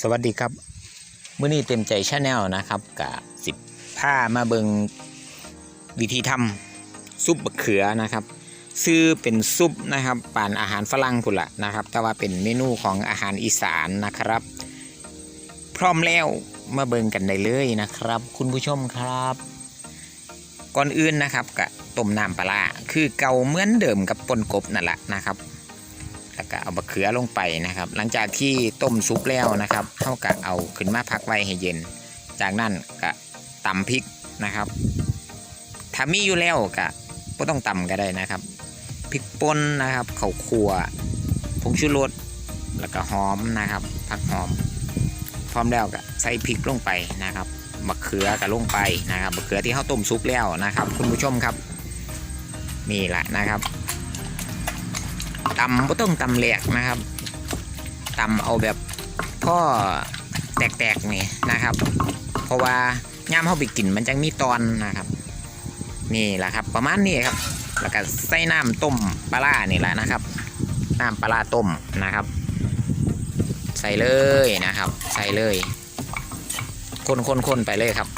สวัสดีครับมื้อนี้เต็มใจชาแนลนะครับกับสิบผ้ามาเบิงวิธีทำซุปบะเขือนะครับ ซื้อเป็นซุปนะครับป่านอาหารฝรั่งพุ่นละนะครับ แต่ว่าเป็นเมนูของอาหารอีสานนะครับ พร้อมแล้วมาเบิงกันได้เลยนะครับ คุณผู้ชมครับ ก่อนอื่นนะครับกะต้มน้ำปลาร้าคือเก่าเหมือนเดิมกับปนกบนั่นแหละนะครับ แล้วก็เอาบะเขือลงไปนะครับ หลังจากที่ต้มซุปแล้วนะครับเท่ากับเอาขึ้นมาพักไว้ให้เย็น จากนั้นก็ตำพริกนะครับถ้ามีอยู่แล้วก็ก็ต้องตำก็ได้นะครับพริกป่นนะครับข้าวคั่วผงชูรสแล้วก็หอมนะครับผักหอม พร้อมแล้วก็ใส่พริกลงไปนะครับมะเขือก็ลงไปนะครับมะเขือที่เขาต้มซุปแล้วนะครับ คุณผู้ชมครับนี่แหละนะครับ ตำก็ต้องตำแหลกนะครับตำเอาแบบพ่อแตกๆนี่นะครับ เพราะว่าย่ามเข้าไปกินมันจะมีตอนนะครับ นี่แหละครับ ประมาณนี้ครับแล้วก็ใส่น้ำต้มปลานี่แหละนะครับน้ำปลาร้าต้มนะครับ ใส่เลยนะครับ ใส่เลยคนๆๆไปเลยครับ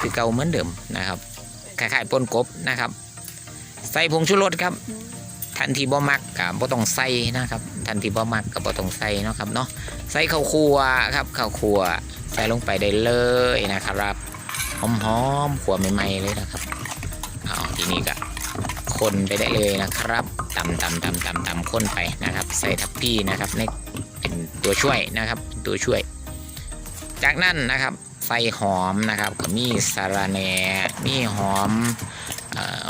คือเก่าเหมือนเดิมนะครับคล้ายๆปนกบนะครับ ใส่ผงชูรสครับ ทันทีบ่มักกับบ่ต้องใส่นะครับ ทันทีบ่มักกับบ่ต้องใส่เนาะครับเนาะใส่ข้าวคั่วครับข้าวคั่วใส่ลงไปได้เลยนะครับหอมๆขัวใหม่ๆเลยนะครับเอาทีนี้ก็คนไปได้เลยนะครับตำตำตำตำตำคนไปนะครับ ใส่ทับพี่นะครับในเป็นตัวช่วยนะครับตัวช่วย จากนั้นนะครับใส่หอมนะครับก็มีสาระแหน่มีหอม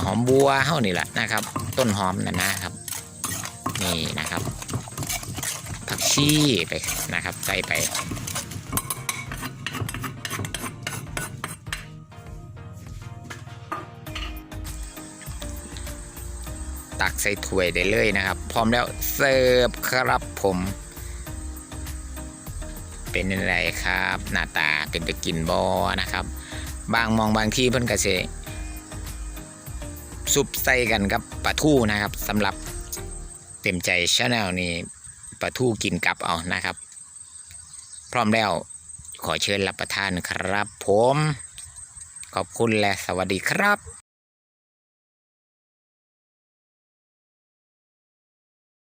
หอมบัวเท่านี่แหละนะครับ ต้นหอมนั่นนะครับ นี่นะครับ ผักชีไปนะครับใส่ไปตักใส่ถ้วยได้เลยนะครับ พร้อมแล้วเสิร์ฟครับผม เป็นอะไรครับ หน้าตาเป็นตะกินบอนะครับ บางมองบางที่เพิ่นกระเซ ซุปใส่กันครับปลาทูนะครับสำหรับเต็มใจชาแนลนี้ปลาทูกินกับเอานะครับ พร้อมแล้วขอเชิญรับประทานครับผม ขอบคุณและสวัสดีครับ